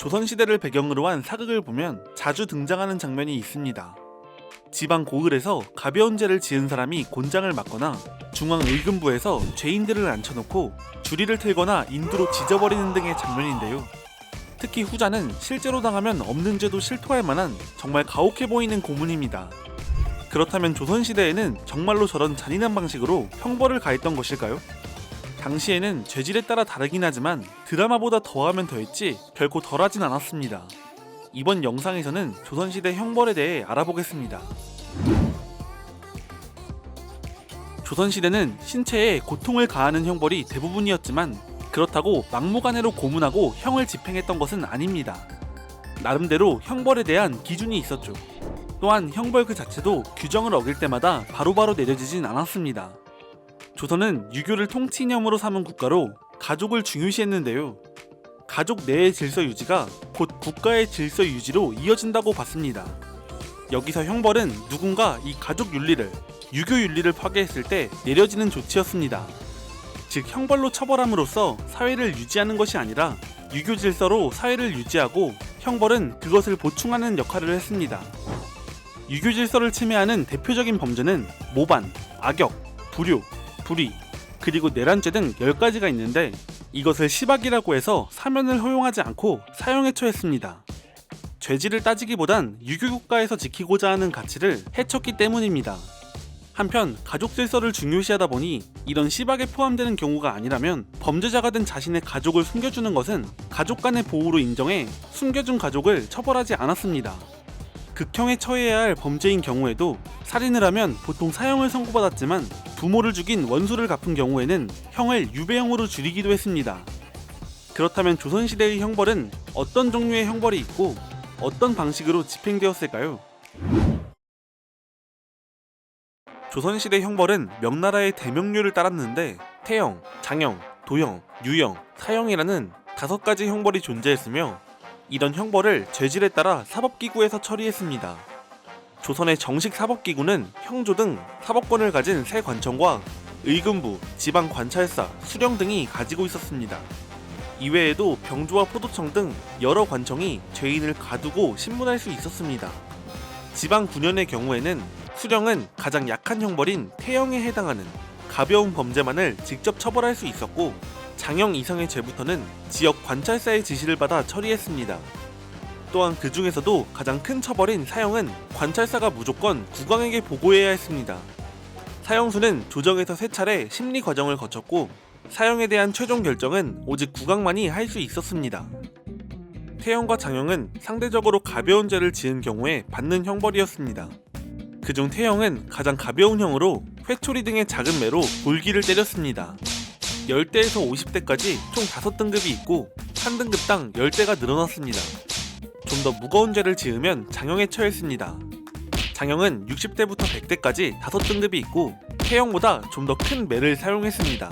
조선시대를 배경으로 한 사극을 보면 자주 등장하는 장면이 있습니다. 지방 고을에서 가벼운 죄를 지은 사람이 곤장을 맞거나 중앙 의금부에서 죄인들을 앉혀놓고 주리를 틀거나 인두로 지져버리는 등의 장면인데요. 특히 후자는 실제로 당하면 없는 죄도 실토할 만한 정말 가혹해 보이는 고문입니다. 그렇다면 조선시대에는 정말로 저런 잔인한 방식으로 형벌을 가했던 것일까요? 당시에는 죄질에 따라 다르긴 하지만 드라마보다 더하면 더했지 결코 덜하진 않았습니다. 이번 영상에서는 조선시대 형벌에 대해 알아보겠습니다. 조선시대는 신체에 고통을 가하는 형벌이 대부분이었지만 그렇다고 막무가내로 고문하고 형을 집행했던 것은 아닙니다. 나름대로 형벌에 대한 기준이 있었죠. 또한 형벌 그 자체도 규정을 어길 때마다 바로바로 내려지진 않았습니다. 조선은 유교를 통치 이념으로 삼은 국가로 가족을 중요시했는데요. 가족 내의 질서 유지가 곧 국가의 질서 유지로 이어진다고 봤습니다. 여기서 형벌은 누군가 이 가족 윤리를, 유교 윤리를 파괴했을 때 내려지는 조치였습니다. 즉 형벌로 처벌함으로써 사회를 유지하는 것이 아니라 유교 질서로 사회를 유지하고 형벌은 그것을 보충하는 역할을 했습니다. 유교 질서를 침해하는 대표적인 범죄는 모반, 악역, 불효, 불의, 그리고 내란죄 등 10가지가 있는데 이것을 시박이라고 해서 사면을 허용하지 않고 사형에 처했습니다. 죄질을 따지기보단 유교국가에서 지키고자 하는 가치를 해쳤기 때문입니다. 한편 가족 질서를 중요시하다 보니 이런 시박에 포함되는 경우가 아니라면 범죄자가 된 자신의 가족을 숨겨주는 것은 가족 간의 보호로 인정해 숨겨준 가족을 처벌하지 않았습니다. 극형에 처해야 할 범죄인 경우에도 살인을 하면 보통 사형을 선고받았지만 부모를 죽인 원수를 갚은 경우에는 형을 유배형으로 줄이기도 했습니다. 그렇다면 조선시대의 형벌은 어떤 종류의 형벌이 있고 어떤 방식으로 집행되었을까요? 조선시대 형벌은 명나라의 대명률을 따랐는데 태형, 장형, 도형, 유형, 사형이라는 다섯 가지 형벌이 존재했으며 이런 형벌을 죄질에 따라 사법기구에서 처리했습니다. 조선의 정식 사법기구는 형조 등 사법권을 가진 세 관청과 의금부, 지방 관찰사, 수령 등이 가지고 있었습니다. 이외에도 병조와 포도청 등 여러 관청이 죄인을 가두고 신문할 수 있었습니다. 지방 9년의 경우에는 수령은 가장 약한 형벌인 태형에 해당하는 가벼운 범죄만을 직접 처벌할 수 있었고 장형 이상의 죄부터는 지역 관찰사의 지시를 받아 처리했습니다. 또한 그 중에서도 가장 큰 처벌인 사형은 관찰사가 무조건 국왕에게 보고해야 했습니다. 사형수는 조정에서 세 차례 심리 과정을 거쳤고 사형에 대한 최종 결정은 오직 국왕만이 할 수 있었습니다. 태형과 장형은 상대적으로 가벼운 죄를 지은 경우에 받는 형벌이었습니다. 그중 태형은 가장 가벼운 형으로 회초리 등의 작은 매로 볼기를 때렸습니다. 10대에서 50대까지 총 5등급이 있고 한 등급당 10대가 늘어났습니다. 좀 더 무거운 죄를 지으면 장형에 처했습니다. 장형은 60대부터 100대까지 5등급이 있고 태형보다 좀 더 큰 매를 사용했습니다.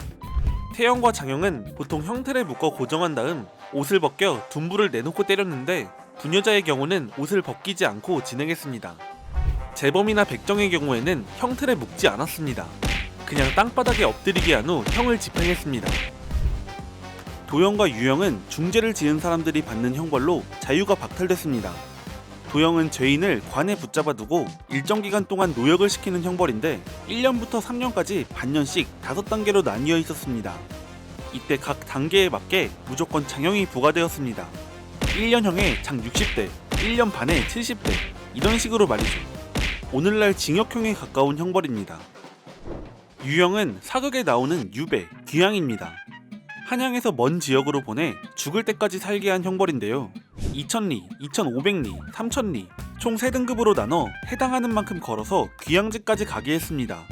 태형과 장형은 보통 형틀에 묶어 고정한 다음 옷을 벗겨 둔부를 내놓고 때렸는데 부녀자의 경우는 옷을 벗기지 않고 진행했습니다. 재범이나 백정의 경우에는 형틀에 묶지 않았습니다. 그냥 땅바닥에 엎드리게 한 후 형을 집행했습니다. 도형과 유형은 중죄를 지은 사람들이 받는 형벌로 자유가 박탈됐습니다. 도형은 죄인을 관에 붙잡아 두고 일정 기간 동안 노역을 시키는 형벌인데 1년부터 3년까지 반년씩 5단계로 나뉘어 있었습니다. 이때 각 단계에 맞게 무조건 장형이 부과되었습니다. 1년형에 장 60대, 1년 반에 70대 이런 식으로 말이죠. 오늘날 징역형에 가까운 형벌입니다. 유형은 사극에 나오는 유배, 귀양입니다. 한양에서 먼 지역으로 보내 죽을 때까지 살게 한 형벌인데요. 2000리, 2500리, 3000리 총 3등급으로 나눠 해당하는 만큼 걸어서 귀양지까지 가게 했습니다.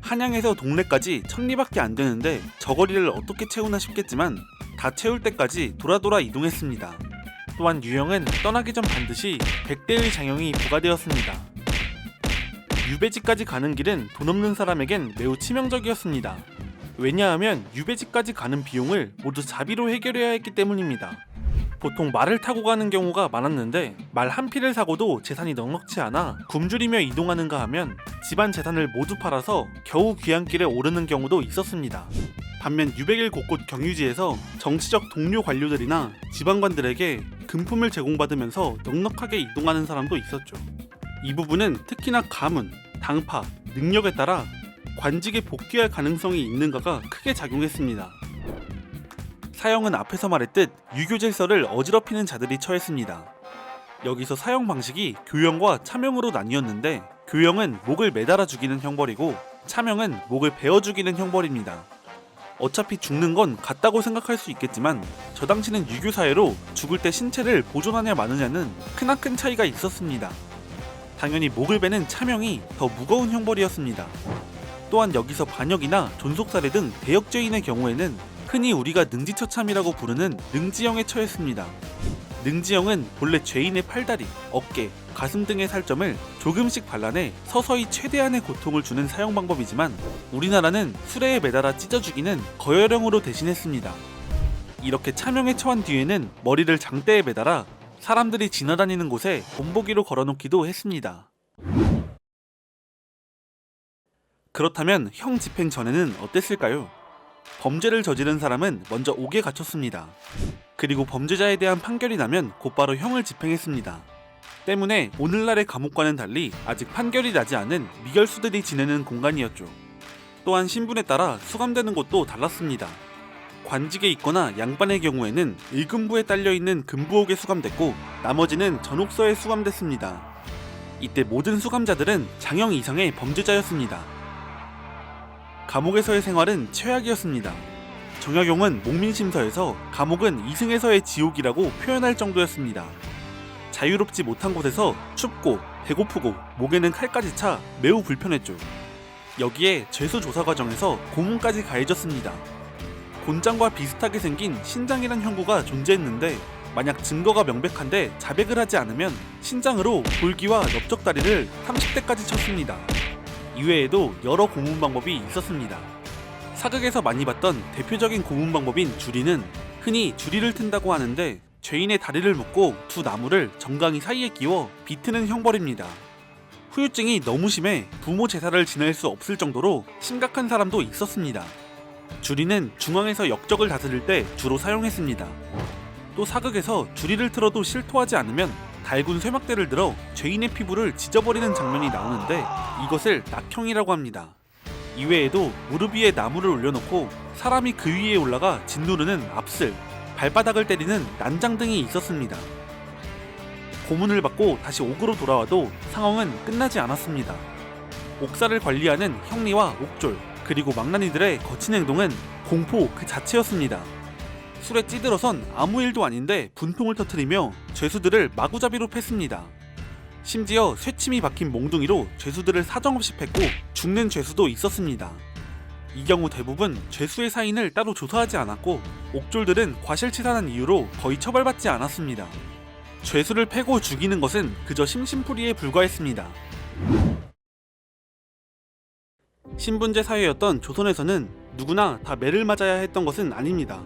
한양에서 동네까지 1000리밖에 안 되는데 저 거리를 어떻게 채우나 싶겠지만 다 채울 때까지 돌아 돌아 이동했습니다. 또한 유형은 떠나기 전 반드시 100대의 장형이 부과되었습니다. 유배지까지 가는 길은 돈 없는 사람에겐 매우 치명적이었습니다. 왜냐하면 유배지까지 가는 비용을 모두 자비로 해결해야 했기 때문입니다. 보통 말을 타고 가는 경우가 많았는데 말 한 피를 사고도 재산이 넉넉치 않아 굶주리며 이동하는가 하면 집안 재산을 모두 팔아서 겨우 귀향길에 오르는 경우도 있었습니다. 반면 유백일 곳곳 경유지에서 정치적 동료 관료들이나 지방관들에게 금품을 제공받으면서 넉넉하게 이동하는 사람도 있었죠. 이 부분은 특히나 가문, 당파, 능력에 따라 관직에 복귀할 가능성이 있는가가 크게 작용했습니다. 사형은 앞에서 말했듯 유교 질서를 어지럽히는 자들이 처했습니다. 여기서 사형 방식이 교형과 차명으로 나뉘었는데 교형은 목을 매달아 죽이는 형벌이고 차명은 목을 베어 죽이는 형벌입니다. 어차피 죽는 건 같다고 생각할 수 있겠지만 저 당시는 유교 사회로 죽을 때 신체를 보존하냐 마느냐는 크나큰 차이가 있었습니다. 당연히 목을 베는 차명이 더 무거운 형벌이었습니다. 또한 여기서 반역이나 존속살해 등 대역죄인의 경우에는 흔히 우리가 능지처참이라고 부르는 능지형에 처했습니다. 능지형은 본래 죄인의 팔다리, 어깨, 가슴 등의 살점을 조금씩 발라내 서서히 최대한의 고통을 주는 사용 방법이지만 우리나라는 수레에 매달아 찢어 죽이는 거열형으로 대신했습니다. 이렇게 차명에 처한 뒤에는 머리를 장대에 매달아 사람들이 지나다니는 곳에 본보기로 걸어놓기도 했습니다. 그렇다면 형 집행 전에는 어땠을까요? 범죄를 저지른 사람은 먼저 옥에 갇혔습니다. 그리고 범죄자에 대한 판결이 나면 곧바로 형을 집행했습니다. 때문에 오늘날의 감옥과는 달리 아직 판결이 나지 않은 미결수들이 지내는 공간이었죠. 또한 신분에 따라 수감되는 곳도 달랐습니다. 관직에 있거나 양반의 경우에는 일금부에 딸려 있는 금부옥에 수감됐고 나머지는 전옥서에 수감됐습니다. 이때 모든 수감자들은 장형 이상의 범죄자였습니다. 감옥에서의 생활은 최악이었습니다. 정약용은 목민심서에서 감옥은 이승에서의 지옥이라고 표현할 정도였습니다. 자유롭지 못한 곳에서 춥고 배고프고 목에는 칼까지 차 매우 불편했죠. 여기에 죄수 조사 과정에서 고문까지 가해졌습니다. 곤장과 비슷하게 생긴 신장이란 형구가 존재했는데 만약 증거가 명백한데 자백을 하지 않으면 신장으로 볼기와 넓적 다리를 30대까지 쳤습니다. 이외에도 여러 고문 방법이 있었습니다. 사극에서 많이 봤던 대표적인 고문 방법인 주리는 흔히 주리를 튼다고 하는데 죄인의 다리를 묶고 두 나무를 정강이 사이에 끼워 비트는 형벌입니다. 후유증이 너무 심해 부모 제사를 지낼 수 없을 정도로 심각한 사람도 있었습니다. 주리는 중앙에서 역적을 다스릴 때 주로 사용했습니다. 또 사극에서 주리를 틀어도 실토하지 않으면 달군 쇠막대를 들어 죄인의 피부를 찢어버리는 장면이 나오는데 이것을 낙형이라고 합니다. 이외에도 무릎 위에 나무를 올려놓고 사람이 그 위에 올라가 짓누르는 압슬, 발바닥을 때리는 난장 등이 있었습니다. 고문을 받고 다시 옥으로 돌아와도 상황은 끝나지 않았습니다. 옥사를 관리하는 형리와 옥졸, 그리고 망나니들의 거친 행동은 공포 그 자체였습니다. 술에 찌들어선 아무 일도 아닌데 분통을 터트리며 죄수들을 마구잡이로 팼습니다. 심지어 쇠침이 박힌 몽둥이로 죄수들을 사정없이 팼고 죽는 죄수도 있었습니다. 이 경우 대부분 죄수의 사인을 따로 조사하지 않았고 옥졸들은 과실치사한 이유로 거의 처벌받지 않았습니다. 죄수를 패고 죽이는 것은 그저 심심풀이에 불과했습니다. 신분제 사회였던 조선에서는 누구나 다 매를 맞아야 했던 것은 아닙니다.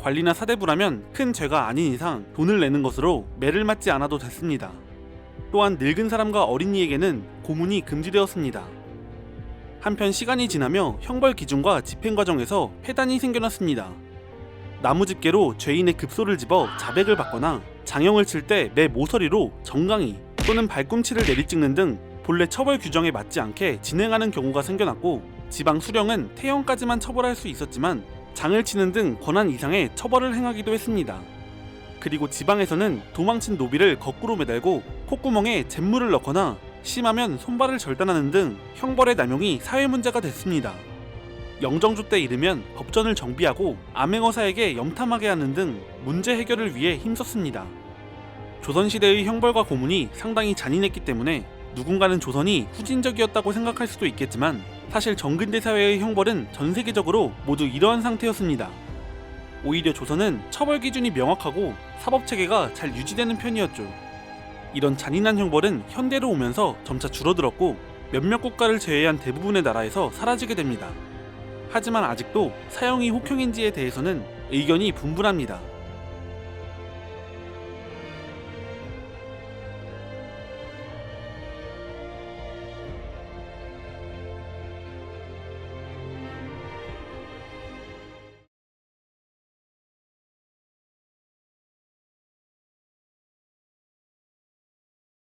관리나 사대부라면 큰 죄가 아닌 이상 돈을 내는 것으로 매를 맞지 않아도 됐습니다. 또한 늙은 사람과 어린이에게는 고문이 금지되었습니다. 한편 시간이 지나며 형벌 기준과 집행 과정에서 폐단이 생겨났습니다. 나무 집게로 죄인의 급소를 집어 자백을 받거나 장형을 칠 때 매 모서리로 정강이 또는 발꿈치를 내리찍는 등 본래 처벌 규정에 맞지 않게 진행하는 경우가 생겨났고 지방 수령은 태형까지만 처벌할 수 있었지만 장을 치는 등 권한 이상의 처벌을 행하기도 했습니다. 그리고 지방에서는 도망친 노비를 거꾸로 매달고 콧구멍에 잿물을 넣거나 심하면 손발을 절단하는 등 형벌의 남용이 사회 문제가 됐습니다. 영정조 때 이르면 법전을 정비하고 암행어사에게 염탐하게 하는 등 문제 해결을 위해 힘썼습니다. 조선시대의 형벌과 고문이 상당히 잔인했기 때문에 누군가는 조선이 후진적이었다고 생각할 수도 있겠지만 사실 정근대 사회의 형벌은 전 세계적으로 모두 이러한 상태였습니다. 오히려 조선은 처벌 기준이 명확하고 사법 체계가 잘 유지되는 편이었죠. 이런 잔인한 형벌은 현대로 오면서 점차 줄어들었고 몇몇 국가를 제외한 대부분의 나라에서 사라지게 됩니다. 하지만 아직도 사형이 혹형인지에 대해서는 의견이 분분합니다.